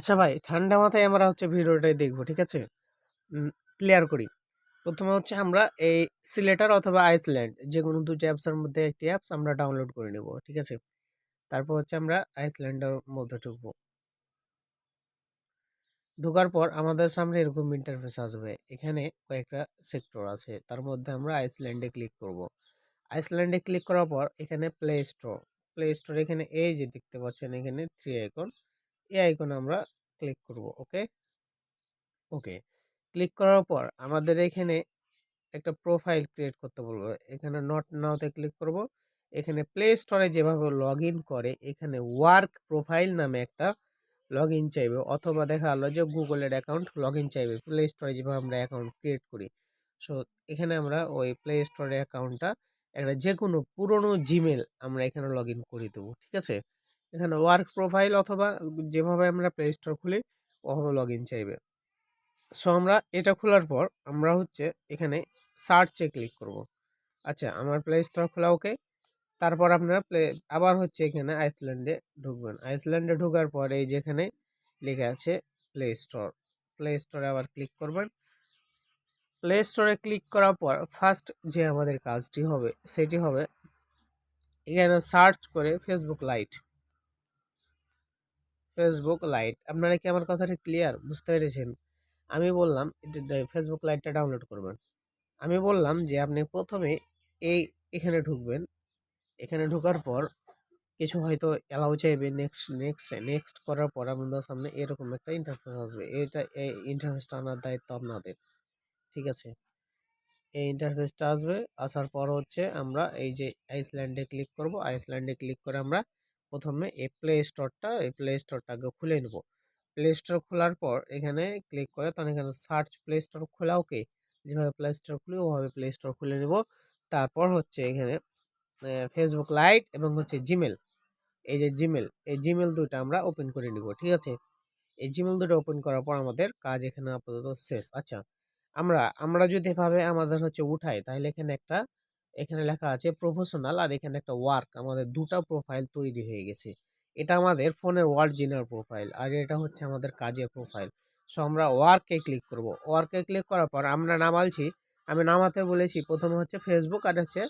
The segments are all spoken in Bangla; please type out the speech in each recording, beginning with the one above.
আচ্ছা ভাই, ঠান্ডা মাথায় আমরা হচ্ছে ভিডিওটাই দেখব, ঠিক আছে? ক্লিয়ার করি। প্রথমে হচ্ছে আমরা এই সিলেটার অথবা আইসল্যান্ড যে কোনো দুটি অ্যাপসের মধ্যে একটি অ্যাপস আমরা ডাউনলোড করে নেব, ঠিক আছে? তারপর হচ্ছে আমরা আইসল্যান্ডের মধ্যে ঢুকবো। ঢোকার পর আমাদের সামনে এরকম ইন্টারফেস আসবে। এখানে কয়েকটা সেক্টর আছে, তার মধ্যে আমরা আইসল্যান্ডে ক্লিক করব। আইসল্যান্ডে ক্লিক করার পর এখানে প্লে স্টোর প্লে স্টোর এখানে এই যে দেখতে পাচ্ছেন, এখানে থ্রি আইকন এই আইকনে আমরা ক্লিক করব, ওকে? ওকে, ক্লিক করার পর আমাদের এখানে একটা প্রোফাইল ক্রিয়েট করতে বলব। এখানে নট নাওতে ক্লিক করব। এখানে প্লে স্টোরে যেভাবে লগ করে, এখানে ওয়ার্ক প্রোফাইল নামে একটা লগ ইন চাইবে। অথবা দেখা গেলো যে গুগলের অ্যাকাউন্ট লগ চাইবে। প্লে স্টোরে যেভাবে আমরা অ্যাকাউন্ট ক্রিয়েট করি। সো এখানে আমরা ওই প্লে স্টোরের অ্যাকাউন্টটা একটা যে কোনো পুরনো জিমেল আমরা এখানে লগ ইন করে দেবো, ঠিক আছে? এখানে ওয়ার্ক প্রোফাইল অথবা যেভাবে আমরা প্লে স্টোর খুলি, ওভাবে লগ ইন চাইবে। সো আমরা এটা খোলার পর আমরা হচ্ছে এখানে সার্চে ক্লিক করব। আচ্ছা আমার প্লে স্টোর খোলা ওকে তারপর আপনারা প্লে আবার হচ্ছে এখানে আইসল্যান্ডে ঢুকবেন। আইসল্যান্ডে ঢোকার পর এই যেখানে লেখা আছে প্লে স্টোর প্লে স্টোরে আবার ক্লিক করবেন। প্লে স্টোরে ক্লিক করার পর ফার্স্ট যে আমাদের কাজটি হবে, সেটি হবে এখানে সার্চ করে ফেসবুক লাইট ফেসবুক লাইট আপনারা কি আমার কথাটা ক্লিয়ার বুঝতে পেরেছেন? আমি বললাম ফেসবুক লাইটটা ডাউনলোড করবেন। আমি বললাম যে, আপনি প্রথমে এই, এখানে ঢুকবেন। এখানে ঢোকার পর কিছু হয়তো অ্যালাউ চাইবে নেক্সট নেক্সট নেক্সট করার পর আপনাদের সামনে এরকম একটা ইন্টারফেস আসবে। এটা, এই ইন্টারফেসটা আনার দায়িত্ব আপনাদের, ঠিক আছে? এই ইন্টারফেসটা আসবে, আসার পর হচ্ছে আমরা এই যে আইসল্যান্ডে ক্লিক করব। আইসল্যান্ডে ক্লিক করে আমরা প্রথমে এই প্লে স্টোরটা এই প্লে স্টোরটাকে খুলে নেব। প্লে স্টোর খোলার পর এখানে ক্লিক করে তখন এখানে সার্চ প্লে স্টোর খোলা ওকে যেভাবে প্লে স্টোর খুলি, ওভাবে প্লে স্টোর খুলে নেব। তারপর হচ্ছে এখানে ফেসবুক লাইট এবং হচ্ছে জিমেল এই যে জিমেল এই জিমেল দুটো আমরা ওপেন করে নিব, ঠিক আছে? এই জিমেল দুটো ওপেন করার পর আমাদের কাজ এখানে আপাতত শেষ। আচ্ছা আমরা আমরা যদি এভাবে আমাদের হচ্ছে উঠাই, তাহলে এখানে একটা এখানে লেখা আছে প্রফেশনাল আর এখানে একটা ওয়ার্ক। আমাদের দুটা প্রোফাইল তৈরি হয়ে গেছে। এটা আমাদের ফোনের অরিজিনাল প্রোফাইল আর এটা হচ্ছে আমাদের কাজের প্রোফাইল। সো আমরা ওয়ার্কে ক্লিক করব। ওয়ার্কে ক্লিক করার পর আমরা নামালছি। আমি নামাতে বলেছি প্রথমে হচ্ছে ফেসবুক আর হচ্ছে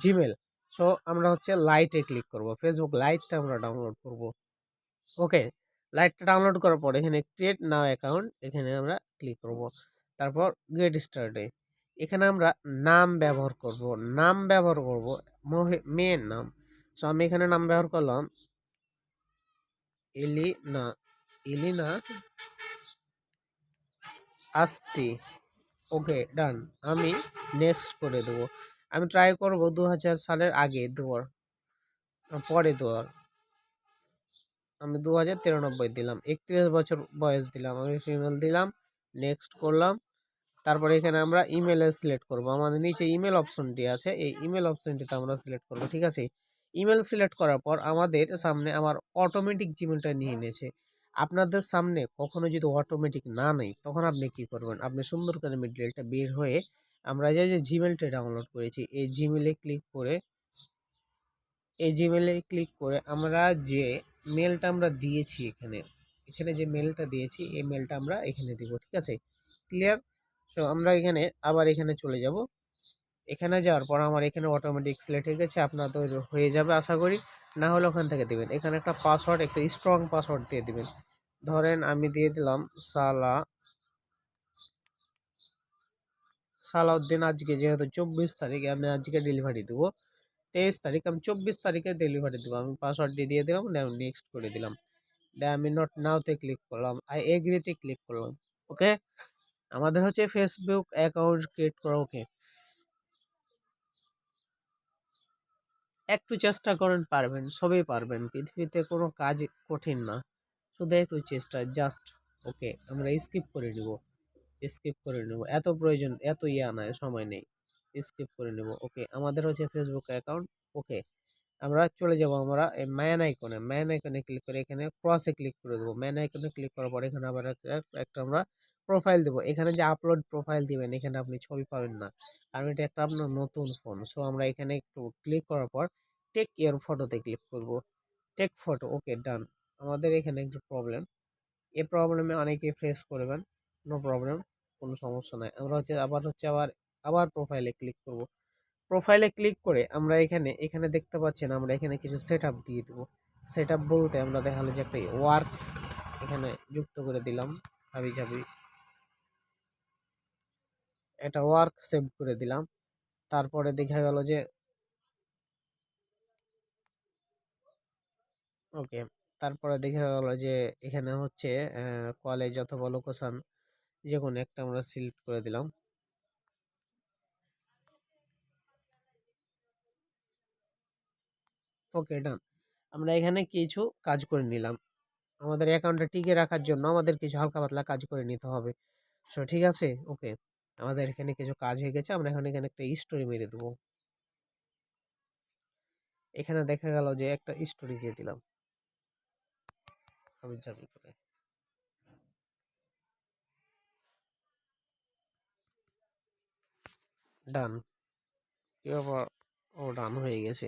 জিমেল সো আমরা হচ্ছে লাইটে ক্লিক করব। ফেসবুক লাইটটা আমরা ডাউনলোড করব। ওকে লাইটটা ডাউনলোড করার পর এখানে ক্রিয়েট নাও অ্যাকাউন্ট এখানে আমরা ক্লিক করব। তারপর গেট স্টার্টে এখানে আমরা নাম ব্যবহার করব। নাম ব্যবহার করব মেয়ের নাম। সো আমি এখানে নাম ব্যবহার করলাম এলিনা এলিনা আস্তি। ওকে ডান আমি নেক্সট করে দেবো। আমি ট্রাই করব দু হাজার সালের আগে দেওয়ার পরে দেওয়ার। আমি দু হাজার তিরানব্বই দিলাম, একত্রিশ বছর বয়স দিলাম। আমি ফিমেল দিলাম নেক্সট করলাম। তারপরে এখানে আমরা ইমেলে সিলেক্ট করব। আমাদের নিচে ইমেল অপশনটি আছে। এই ইমেল অপশনটিতে আমরা সিলেক্ট করব, ঠিক আছে? ইমেল সিলেক্ট করার পর আমাদের সামনে আমার অটোমেটিক জিমেলটা নিয়ে নিয়েছে। আপনাদের সামনে কখনো যদি অটোমেটিক না নেই, তখন আপনি কি করবেন? আপনি সুন্দর করে মিডলটা বের হয়ে আমরা যে যে জিমেলটা ডাউনলোড করেছি, এই জিমেলে ক্লিক করে, এই জিমেলে ক্লিক করে আমরা যে মেলটা আমরা দিয়েছি এখানে এখানে যে মেলটা দিয়েছি, এই মেলটা আমরা এখানে দিব, ঠিক আছে? ক্লিয়ার সো আমরা এখানে আবার এখানে চলে যাব। এখানে যাওয়ার পর আমার এখানে অটোমেটিক সিলেক্ট হয়ে গেছে আপনাদের হয়ে যাবে আশা করি। না হলে ওখান থেকে দেবেন। এখানে একটা পাসওয়ার্ড একটা স্ট্রং পাসওয়ার্ড দিয়ে দেবেন। ধরেন আমি দিয়ে দিলাম, সালা, সালাউদ্দিন, আজকে যেহেতু চব্বিশ তারিখে আমি আজকে ডেলিভারি দেবো। তেইশ তারিখ, আমি চব্বিশ তারিখে ডেলিভারি দেবো। আমি পাসওয়ার্ডটি দিয়ে দিলাম নেক্সট করে দিলাম। দেন আমি নট নাওতে ক্লিক করলাম আই এগ্রিতে ক্লিক করলাম ওকে আমাদের হচ্ছে ফেসবুক অ্যাকাউন্ট ক্রিয়েট করা ওকে একটু চেষ্টা করেন পারবেন, সবই পারবেন। পৃথিবীতে কোনো কাজ কঠিন না। শুধু একটু চেষ্টা জাস্ট ওকে আমরা স্কিপ করে নিব। স্কিপ করে নেব। এত প্রয়োজন, এত ইয়া নয় সময় নেই। স্কিপ করে নেব ওকে আমাদের হচ্ছে ফেসবুক অ্যাকাউন্ট ওকে আমরা চলে যাব আমরা এই ম্যান আইকনে ম্যান আইকনে ক্লিক করে এখানে ক্রসে ক্লিক করে দেবো। ম্যান আইকনে ক্লিক করার পর এখানে আবার একটা আমরা প্রোফাইল দেবো। এখানে যে আপলোড প্রোফাইল দিবেন, এখানে আপনি ছবি পাবেন না। কারণ এটা একটা আপনার নতুন ফোন সো আমরা এখানে একটু ক্লিক করার পর টেক ইয়ার ফটোতে ক্লিক করব। টেক ফটো ওকে ডান আমাদের এখানে একটু প্রবলেম এ প্রবলেমে অনেকে ফেস করবেন নো প্রবলেম কোনো সমস্যা নাই। আমরা হচ্ছে, আবার হচ্ছে আবার আবার প্রোফাইলে ক্লিক করব। প্রোফাইলে ক্লিক করে আমরা এখানে এখানে দেখতে পাচ্ছেন, আমরা এখানে কিছু সেট দিয়ে দেবো। সেট বলতে আমরা দেখাল যে একটা ওয়ার্ক এখানে যুক্ত করে দিলাম হাবি জাবি একটা ওয়ার্ক সেভ করে দিলাম। তারপরে দেখা গেল যে ওকে তারপরে দেখা গেল যে এখানে হচ্ছে কলেজ অথবা লোকেশন যে কোনো একটা আমরা সিলেক্ট করে দিলাম। ওকে ডান আমরা এখানে কিছু কাজ করে নিলাম। আমাদের অ্যাকাউন্টটা টিকে রাখার জন্য আমাদের কিছু হালকা পাতলা কাজ করে নিতে হবে। সো ঠিক আছে? ওকে আমাদের এখানে কিছু কাজ হয়ে গেছে, আমরা এখন এখানে একটা স্টোরি মেরে দেবো। এখানে দেখা গেল যে একটা স্টোরি দিয়ে দিলাম। আমি যাবি করে ডান ও ডান হয়ে গেছে।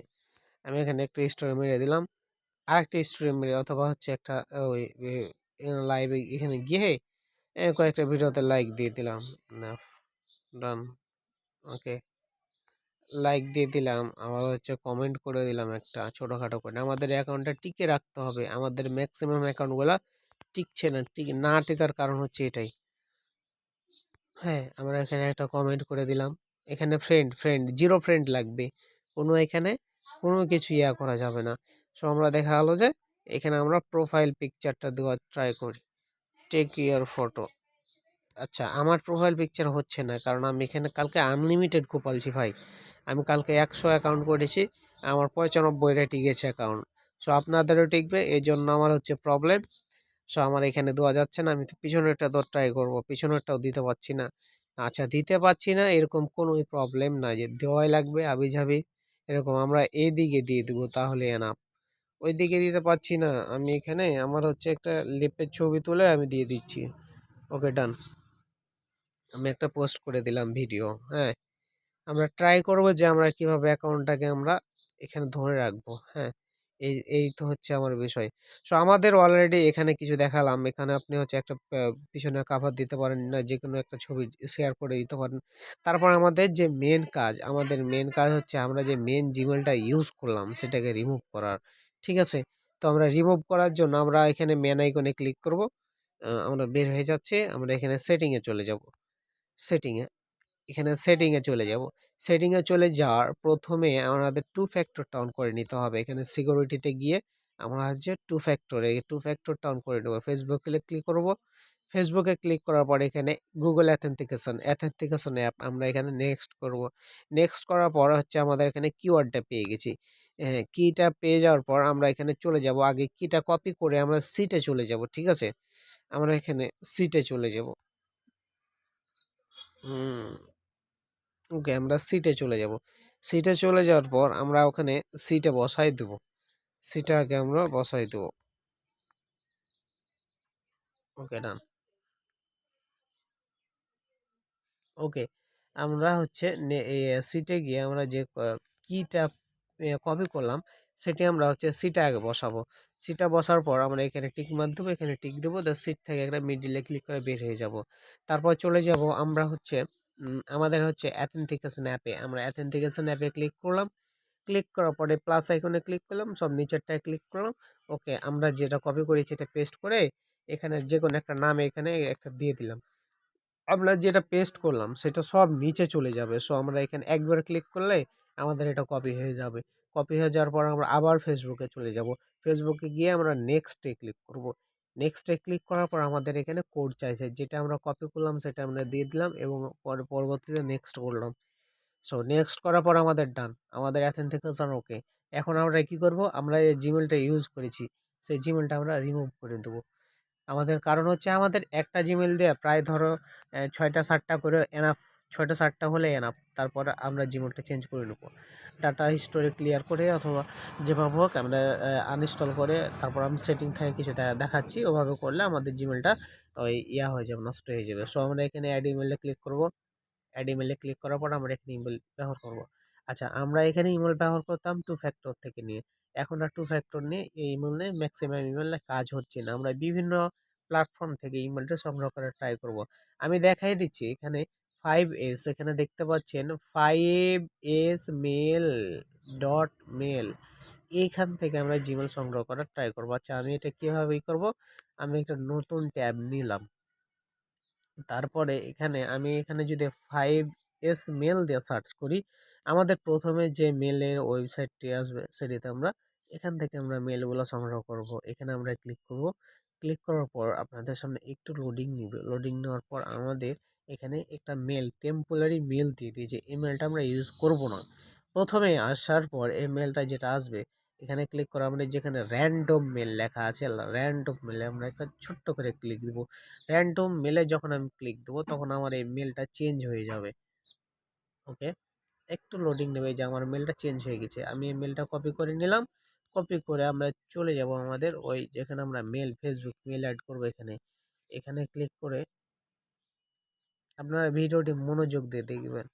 আমি এখানে একটা স্টোরি মেরে দিলাম। আর একটা স্টোরি মেরে, অথবা হচ্ছে একটা ওই লাইভে এখানে গিয়ে কয়েকটা ভিডিওতে লাইক দিয়ে দিলাম। না ডান ওকে লাইক দিয়ে দিলাম। আবার হচ্ছে কমেন্ট করে দিলাম একটা ছোটোখাটো করে। আমাদের অ্যাকাউন্টটা টিকে রাখতে হবে। আমাদের ম্যাক্সিমাম অ্যাকাউন্টগুলো টিকছে না। টিক, না টেকার কারণ হচ্ছে এটাই। হ্যাঁ আমরা এখানে একটা কমেন্ট করে দিলাম। এখানে ফ্রেন্ড ফ্রেন্ড জিরো ফ্রেন্ড লাগবে। কোনো এখানে কোনো কিছু ইয়া করা যাবে না। সো আমরা দেখা গেলো যে এখানে আমরা প্রোফাইল পিকচারটা দেওয়ার ট্রাই করি। টেক ইয়ার ফটো আচ্ছা আমার প্রোফাইল পিকচার হচ্ছে না। কারণ আমি এখানে কালকে আনলিমিটেড কোপালছি ভাই। আমি কালকে একশো অ্যাকাউন্ট করেছি, আমার পঁচানব্বইটা টিকেছে অ্যাকাউন্ট সো আপনাদেরও টিকবে এই জন্য আমার হচ্ছে প্রবলেম সো আমার এখানে দেওয়া যাচ্ছে না, আমি পিছনেরটা তো ট্রাই করব, পিছনেরটাও দিতে পারছি না। আচ্ছা দিতে পারছি না, এরকম কোনোই প্রবলেম না যে দেওয়াই লাগবে আবি ঝাবি এরকম আমরা এই দিকে দিয়ে দেবো, তাহলে এনাফ ওই দিকে দিতে পারছি না, আমি এখানে আমার হচ্ছে একটা লিপের ছবি তুলে আমি দিয়ে দিচ্ছি। ওকে ডান আমি একটা পোস্ট করে দিলাম ভিডিও হ্যাঁ? আমরা ট্রাই করব যে আমরা কীভাবে অ্যাকাউন্টটাকে আমরা এখানে ধরে রাখব হ্যাঁ? এই এই তো হচ্ছে আমার বিষয়। সো আমাদের অলরেডি এখানে কিছু দেখালাম। এখানে আপনি হচ্ছে একটা পিছনে কাভার দিতে পারেন না যে কোনো একটা ছবি শেয়ার করে দিতে পারেন। তারপর আমাদের যে মেন কাজ, আমাদের মেন কাজ হচ্ছে আমরা যে মেন জিমেলটা ইউজ করলাম, সেটাকে রিমুভ করার, ঠিক আছে? তো আমরা রিমুভ করার জন্য আমরা এখানে মেন আইকনে ক্লিক করব। আমরা বের হয়ে যাচ্ছে, আমরা এখানে সেটিংয়ে চলে যাব। সেটিংয়ে এখানে সেটিংয়ে চলে যাব। সেটিংয়ে চলে যাওয়ার প্রথমে আমাদের টু ফ্যাক্টরটা অন করে নিতে হবে। এখানে সিকিউরিটিতে গিয়ে আমরা হচ্ছে টু ফ্যাক্টরে টু ফ্যাক্টরটা অন করে নেব। ফেসবুকে ক্লিক করব। ফেসবুকে ক্লিক করার পর এখানে গুগল অ্যাথেন্টিকেশন অ্যাথেন্টিকেশন অ্যাপ আমরা এখানে নেক্সট করব। নেক্সট করার পর হচ্ছে আমাদের এখানে কিওয়ার্ডটা পেয়ে গেছি। হ্যাঁ কিটা পেয়ে যাওয়ার পর আমরা এখানে চলে যাব। আগে কিটা কপি করে আমরা সিটে চলে যাব, ঠিক আছে? আমরা এখানে সিটে চলে যাব। ওকে, আমরা সিটে চলে যাব। সিটে চলে যাওয়ার পর আমরা ওখানে সিটে বসাই দেব। সিটে আগে আমরা বসাই দেব। ওকে ডান ওকে, আমরা হচ্ছে সিটে গিয়ে আমরা যে কিটা কপি করলাম সেটি আমরা হচ্ছে সিটে আগে বসাবো। সিটা বসার পর আমরা এখানে টিক মাধ্যমে এখানে টিক দেবো তো সিট থেকে একটা মিডিলে ক্লিক করে বের হয়ে যাব। তারপর চলে যাব আমরা হচ্ছে আমাদের হচ্ছে অ্যাথেন্টিকেশন অ্যাপে আমরা অ্যাথেন্টিকেশন অ্যাপে ক্লিক করলাম। ক্লিক করার পরে প্লাস আইকনে ক্লিক করলাম, সব নিচেরটায় ক্লিক করলাম। ওকে, আমরা যেটা কপি করেছি এটা পেস্ট করে এখানে যে কোনো একটা নাম এখানে একটা দিয়ে দিলাম। আমরা যেটা পেস্ট করলাম সেটা সব নিচে চলে যাবে। সো আমরা এখানে একবার ক্লিক করলে আমাদের এটা কপি হয়ে যাবে। কপি হয়ে যাওয়ার পর আমরা আবার ফেসবুকে চলে যাব। ফেসবুকে গিয়ে আমরা নেক্সটে ক্লিক করব। নেক্সটে ক্লিক করার পর আমাদের এখানে কোড চাইছে, যেটা আমরা কপি করলাম সেটা আমরা দিয়ে দিলাম এবং পরে, পরবর্তীতে নেক্সট করলাম। সো নেক্সট করার পর আমাদের ডান আমাদের অ্যাথেন থেকে ওকে এখন আমরা কি করব? আমরা এই জিমেলটা ইউজ করেছি, সেই জিমেলটা আমরা রিমুভ করে দেবো। আমাদের কারণ হচ্ছে আমাদের একটা জিমেল দিয়ে প্রায় ধরো ছয়টা, সাতটা করে এনাফ ছয়টা, সাতটা হলে এনাফ তারপর আমরা জিমেলটা চেঞ্জ করে নেব। ডাটা হিস্টোরি ক্লিয়ার করে অথবা যেভাবে হোক আমরা আনইনস্টল করে তারপর আমি সেটিং থেকে কিছু দেখাচ্ছি, ওভাবে করলে আমাদের জিমেলটা ওই ইয়া হয়ে যাবে, নষ্ট হয়ে যাবে। সো আমরা এখানে অ্যাড ইমেলে ক্লিক করব। অ্যাড ইমেলে ক্লিক করার পর আমরা এখানে ইমেল ব্যবহার করব। আচ্ছা আমরা এখানে ইমেল ব্যবহার করতাম টু ফ্যাক্টর থেকে নিয়ে। এখন আর টু ফ্যাক্টর নিয়ে এই ইমেল নিয়ে ম্যাক্সিমাম ইমেলে কাজ হচ্ছে না। আমরা বিভিন্ন প্ল্যাটফর্ম থেকে ইমেলটা সংগ্রহ করার ট্রাই করব। আমি দেখাই দিচ্ছি এখানে ফাইভ এস এখানে দেখতে পাচ্ছেন five S mail dot mail এইখান থেকে আমরা জিমেল সংগ্রহ করার ট্রাই করব। আচ্ছা আমি এটা কীভাবে ই করব? আমি একটা নতুন ট্যাব নিলাম। তারপরে এখানে আমি এখানে যদি ফাইভ এস মেল দিয়ে সার্চ করি, আমাদের প্রথমে যে মেলের ওয়েবসাইটটি আসবে, সেটিতে আমরা এখান থেকে আমরা মেলগুলো সংগ্রহ করব। এখানে আমরা ক্লিক করব। ক্লিক করার পর আপনাদের সামনে একটু লোডিং নিবে। লোডিং নেওয়ার পর আমাদের এখানে একটা মেল টেম্পোরারি মেল দিয়ে দিয়েছে এই মেলটা আমরা ইউজ করব না। প্রথমে আসার পর এই মেলটা যেটা আসবে, এখানে ক্লিক করা মানে যেখানে র্যান্ডম মেল লেখা আছে র্যান্ডম মেলে আমরা একটা ছোট্ট করে ক্লিক দেবো। র্যান্ডম মেলে যখন আমি ক্লিক দেবো, তখন আমার এই মেলটা চেঞ্জ হয়ে যাবে। ওকে একটু লোডিং নেবে যে আমার মেলটা চেঞ্জ হয়ে গেছে। আমি এই মেলটা কপি করে নিলাম কপি করে আমরা চলে যাব আমাদের ওই যেখানে আমরা মেল ফেসবুক মেল অ্যাড করব এখানে। এখানে ক্লিক করে আপনারা ভিডিওটি মনোযোগ দিয়ে দেখবেন।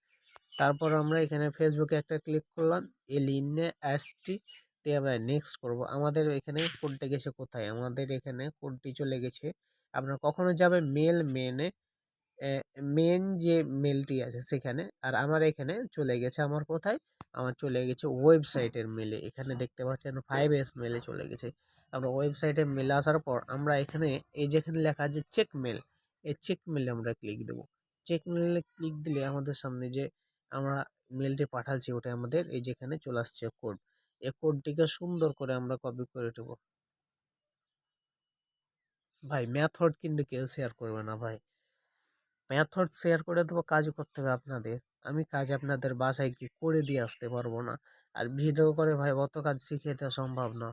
তারপর আমরা এখানে ফেসবুকে একটা ক্লিক করলাম এলিনে অ্যাডসটি দিয়ে আমরা নেক্সট করব। আমাদের এখানে কোডটা গেছে কোথায়? আমাদের এখানে কোডটি চলে গেছে। আপনারা কখনো যাবে মেল মেনে মেন যে মেলটি আছে সেখানে, আর আমার এখানে চলে গেছে আমার কোথায়? আমার চলে গেছে ওয়েবসাইটের মেলে এখানে দেখতে পাচ্ছেন ফাইভ এস মেলে চলে গেছে। আমরা ওয়েবসাইটে মেলে আসার পর আমরা এখানে, এই যেখানে লেখা আছে চেক মেল এই চেক মেলে আমরা ক্লিক দেবো। চেক মেলে ক্লিক দিলে আমাদের সামনে যে আমরা মেলটি পাঠাচ্ছি ওটা আমাদের এই যেখানে চলে আসছে কোড এই কোডটিকে সুন্দর করে আমরা কপি করে দেব ভাই ম্যাথড কিন্তু কেউ শেয়ার করবে না ভাই। ম্যাথড শেয়ার করে দেবো, কাজ করতে হবে আপনাদের। আমি কাজ আপনাদের বাসায় কি করে দিয়ে আসতে পারব না। আর ভিডিও করে ভাই, অত কাজ শিখিয়ে দেওয়া সম্ভব না।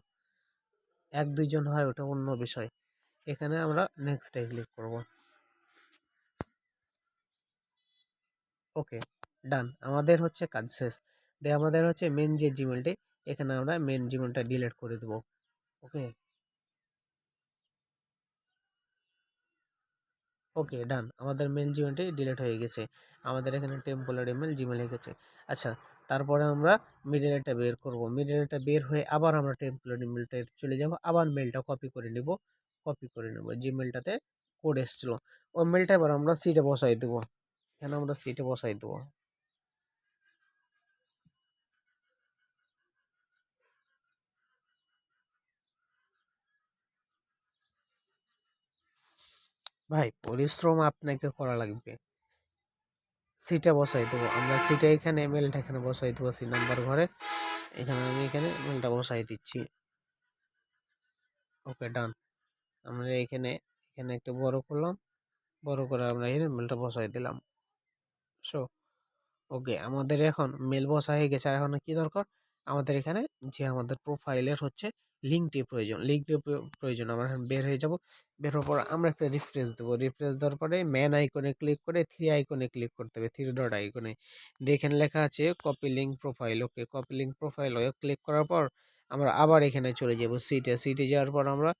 এক দুইজন হয়, ওটা অন্য বিষয়। এখানে আমরা নেক্সটে ক্লিক করব। ওকে, ডান। আমাদের হচ্ছে কাজ শেষ দিয়ে আমাদের হচ্ছে মেন যে জিমেলটি এখানে আমরা মেন জিমেলটা ডিলিট করে দেবো। ওকে? ওকে, ডান। আমাদের মেল জিমেলটি ডিলিট হয়ে গেছে। আমাদের এখানে টেম্পোরারি মেল জিমেল হয়ে গেছে। আচ্ছা তারপরে আমরা মিডলেটা বের করব। মিডলেটা বের হয়ে আবার আমরা টেম্পোরারি মেলটা চলে যাব। আবার মেলটা কপি করে নেব। কপি করে নেব। যে মেলটাতে কোড এসেছিল। ওই মেলটা এবার আমরা সিটে বসাই দেবো। এখানে আমরা সিটে বসাই দেবো? ভাই, পরিশ্রম আপনাকে করা লাগবে। সিটে বসাই দেবো। আমরা সিটে এখানে, মেলটা এখানে বসাই দেবো সি নাম্বার ঘরে। এখানে আমি এখানে মেলটা বসাই দিচ্ছি। ওকে, ডান। আমরা এখানে এখানে একটা বড় করলাম। বড় করে আমরা এখানে মেলটা বসাই দিলাম। সো ওকে আমাদের এখন মেল বসা হয়ে গেছে। আর এখন কি দরকার? আমাদের এখানে যে আমাদের প্রোফাইলের হচ্ছে লিঙ্কটি প্রয়োজন। লিঙ্কটি প্রয়োজন। আমরা এখন বের হয়ে যাব। বের হওয়ার পর আমরা একটা রিফ্রেশ দেবো। রিফ্রেশ দেওয়ার পরে ম্যান আইকনে ক্লিক করে থ্রি আইকনে ক্লিক করতে হবে। থ্রি ডট আইকনে দেখেন লেখা আছে copy link profile okay copy link profile okay click করার পর আমরা আবার এখানে চলে যাব সিটে সিটে যাওয়ার পর আমরা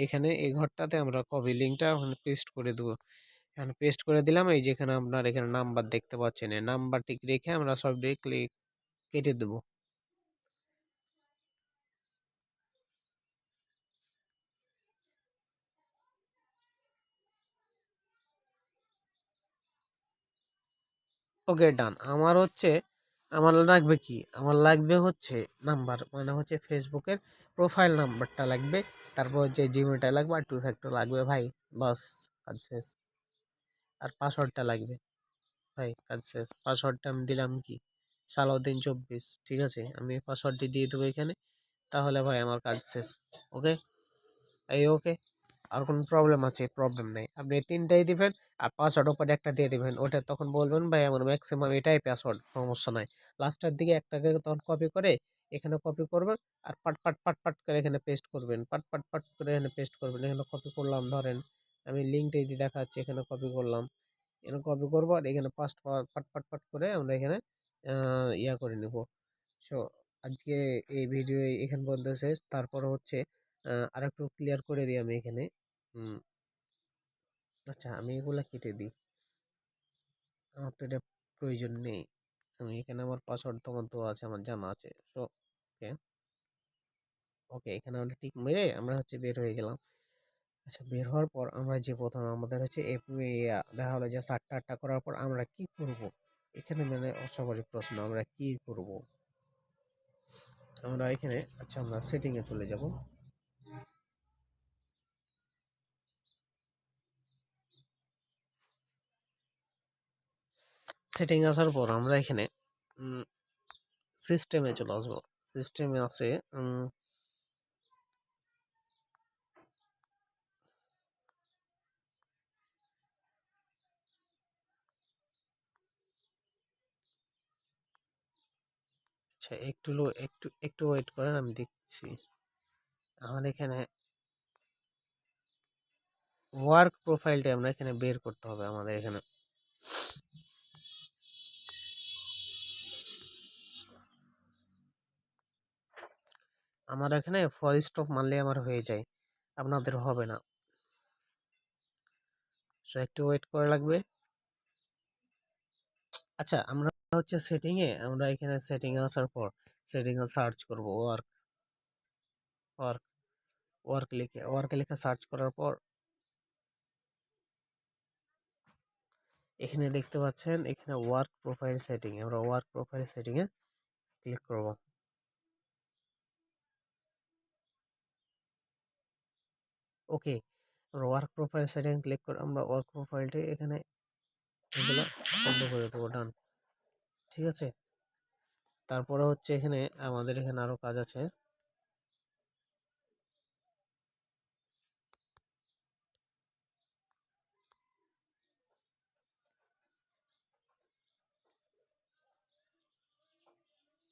এখানে এই ঘরটাতে আমরা কপি লিঙ্কটা পেস্ট করে দেবো। এখানে পেস্ট করে দিলাম, এই যেখানে আপনার এখানে নাম্বার দেখতে পাচ্ছেন, এই নাম্বারটি রেখে আমরা সব ক্লিক কেটে দেবো। ওকে ডান আমার হচ্ছে, আমার লাগবে কি? আমার লাগবে হচ্ছে নাম্বার মানে হচ্ছে ফেসবুকের প্রোফাইল নাম্বারটা লাগবে, তারপর যে জিমেলটা লাগবে, আর টু ফ্যাক্টর লাগবে ভাই, বাস কাজ শেষ। আর পাসওয়ার্ডটা লাগবে। ভাই, কাজ শেষ। পাসওয়ার্ডটা আমি দিলাম কি? সালাউদ্দিন চব্বিশ, ঠিক আছে? আমি পাসওয়ার্ডটি দিয়ে দেবো এখানে। তাহলে ভাই আমার কাজ শেষ, ওকে? এই ওকে? আর কোনো প্রবলেম আছে? প্রবলেম নেই। আপনি তিনটাই দিবেন আর পাসওয়ার্ড ওপরে একটা দিয়ে দিবেন। ওটা তখন বলবেন, ভাই, আমার ম্যাক্সিমাম এটাই পাসওয়ার্ড সমস্যা নাই। লাস্টের দিকে একটাকে তখন কপি করে এখানে কপি করবেন আর পাট পাট পাট পাট করে এখানে পেস্ট করবেন। পাট পাট পাট করে এখানে পেস্ট করবেন। এখানে কপি করলাম, ধরেন আমি লিঙ্কটা দিয়ে দেখাচ্ছি, এখানে কপি করলাম। এখানে কপি করব আর এখানে পাস্ট পাট পাট পাট করে আমরা এখানে ইয়া করে নেব। সো আজকে এই ভিডিও এখান পর্যন্ত শেষ। তারপর হচ্ছে আর একটু ক্লিয়ার করে দিই আমি এখানে। আচ্ছা আমি এগুলা কেটে দিই। আমার তো এটা প্রয়োজন নেই। আমি এখানে আমার পাসওয়ার্ড তোমার দেওয়া আছে, আমার জানা আছে। সো ওকে ওকে এখানে আমরা ঠিক মেরে আমরা হচ্ছে বের হয়ে গেলাম। আচ্ছা বের হওয়ার পর আমরা যে প্রথমে আমাদের হচ্ছে দেখা হলো যে সাতটা, আটটা করার পর আমরা কি করব? এখানে মানে সবারই প্রশ্ন, আমরা কি করব? আমরা এখানে আচ্ছা আমরা সেটিংয়ে চলে যাব। সেটিং আসার পর আমরা এখানে সিস্টেমে চলে আসব। সিস্টেমে আছে আচ্ছা একটু লো- একটু একটু ওয়েট করেন, আমি দেখছি। আমার এখানে ওয়ার্ক প্রোফাইলটা আমরা এখানে বের করতে হবে আমাদের এখানে। আমার এখানে ফর স্টপ মারলে আমার হয়ে যায়, আপনাদের হবে না। একটু ওয়েট করা লাগবে। আচ্ছা আমরা হচ্ছে সেটিং এ আমরা এখানে সেটিং এ আসার পর সেটিং এ সার্চ করব ওয়ার্ক ওয়ার্ক ওয়ার্ক লিখে ওয়ার্ক লিখে সার্চ করার পর এখানে দেখতে পাচ্ছেন, এখানে ওয়ার্ক প্রোফাইল সেটিং আমরা ওয়ার্ক প্রোফাইল সেটিং এ ক্লিক করব। ওকে আমরা ওয়ার্ক প্রোফাইল সেটিং ক্লিক করে, আমরা ওয়ার্ক প্রোফাইলটি এখানে এগুলো বন্ধ করে দেবো ডান ঠিক আছে? তারপরে হচ্ছে এখানে আমাদের এখানে আরও কাজ আছে।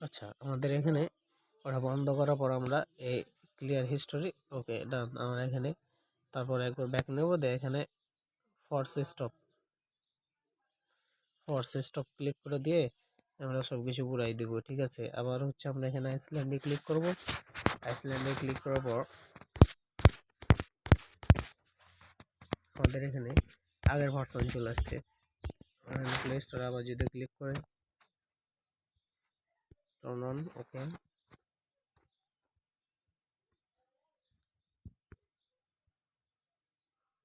আচ্ছা আমাদের এখানে ওটা বন্ধ করার পর আমরা এই ক্লিয়ার হিস্টোরি ওকে ডান আমরা এখানে তারপর একবার ব্যাক নেব, দিয়ে এখানে force stop force stop click করে দিয়ে আমরা সব কিছু ঘুরাই দেবো, ঠিক আছে? আবার হচ্ছে আমরা এখানে আইসল্যান্ডে ক্লিক করব। আইসল্যান্ডে ক্লিক করার পর আমাদের এখানে আগের ভার্সন চলে আসছে। প্লে স্টোর আবার যদি ক্লিক করে টার্ন অন ওকে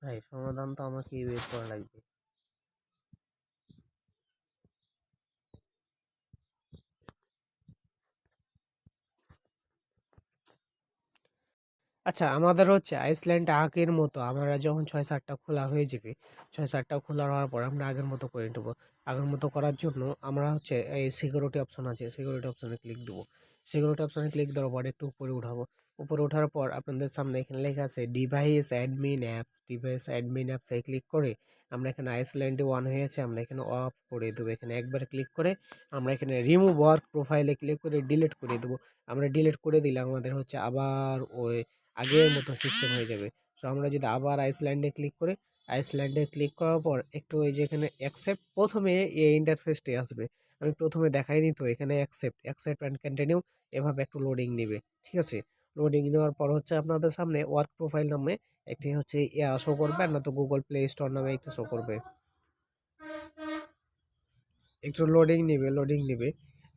ভাই, সমাধান তো আমাকে ওয়েট করা লাগবে। আচ্ছা আমাদের হচ্ছে আইসল্যান্ড আগের মতো আমরা যখন ছয় সাতটা খোলা হয়ে যাবে ছয় সাতটা খোলা হওয়ার পর আমরা আগের মতো করে নেব। আগের মতো করার জন্য আমরা হচ্ছে এই সিকিউরিটি অপশন আছে সিকিউরিটি অপশানে ক্লিক দেবো। সিকিউরিটি অপশানে ক্লিক দেওয়ার পর একটু উপরে উঠাবো। উপরে ওঠার পর আপনাদের সামনে এখানে লেখা আছে device admin apps device admin অ্যাপসে ক্লিক করে আমরা এখানে আইসল্যান্ডে ওয়ান হয়েছে, আমরা এখানে অফ করে দেবো। এখানে একবার ক্লিক করে আমরা এখানে রিমুভ ওয়ার্ক প্রোফাইলে ক্লিক করে ডিলিট করে দেবো। আমরা ডিলিট করে দিলে আমাদের হচ্ছে আবার ওই আগের মতো সিস্টেম হয়ে যাবে। সো আমরা যদি আবার আইসল্যান্ডে ক্লিক করি আইসল্যান্ডে ক্লিক করার পর একটু ওই যে এখানে অ্যাকসেপ্ট প্রথমে এই ইন্টারফেসটি আসবে। আমি প্রথমে দেখাইনি তো, এখানে অ্যাকসেপ্ট অ্যাকসেপ্ট অ্যান্ড কন্টিনিউ এভাবে একটু লোডিং নেবে, ঠিক আছে? লোডিং নেওয়ার পর হচ্ছে আপনাদের সামনে ওয়ার্ক প্রোফাইল নামে একটি হচ্ছে শো করবে, আর না তো গুগল প্লে স্টোর নামে একটু শো করবে। একটু লোডিং নেবে লোডিং নেবে।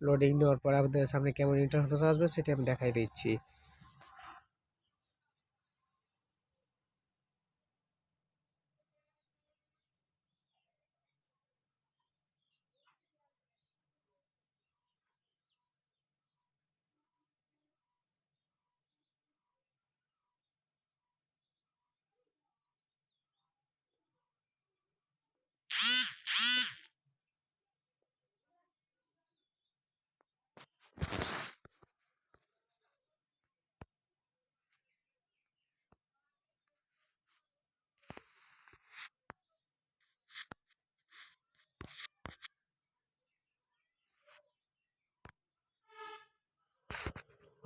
লোডিং নেওয়ার পর আপনাদের সামনে কেমন ইন্টারফেস আসবে সেটা আমি দেখাই দিচ্ছি।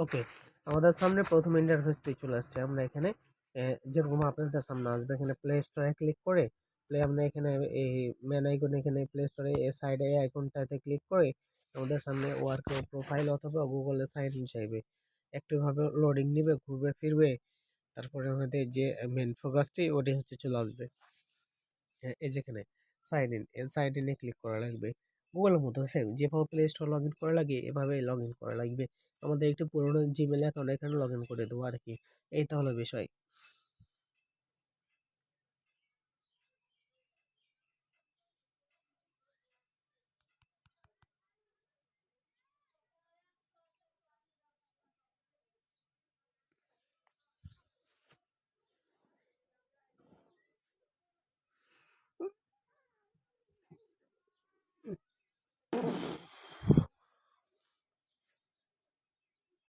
ওকে আমাদের সামনে প্রথম ইন্টারফেসটি চলে আসছে। আমরা এখানে যেরকম আপনাদের সামনে আসবে এখানে প্লে স্টোরে ক্লিক করে প্লে আমরা এখানে এই মেন আইকন এখানে প্লে স্টোরে সাইডে এই আইকনটাতে ক্লিক করে আমাদের সামনে ওয়ার্ক প্রোফাইল অথবা গুগলে সাইন ইন চাইবে একটুভাবে লোডিং নিবে ঘুরবে ফিরবে। তারপরে আমাদের যে মেন ফোকাসটি ওটি হচ্ছে চলে আসবে। হ্যাঁ, এই যেখানে সাইন ইন সাইন ইনে ক্লিক করা লাগবে। গুগলের মতো সেম যেভাবে প্লে স্টোর লগ ইন করা লাগে, এভাবে লগ ইন করা লাগবে। আমাদের একটি পুরনো জিমেল অ্যাকাউন্ট এখানে লগ ইন করে দেবো আর কি এই তো হলো বিষয়।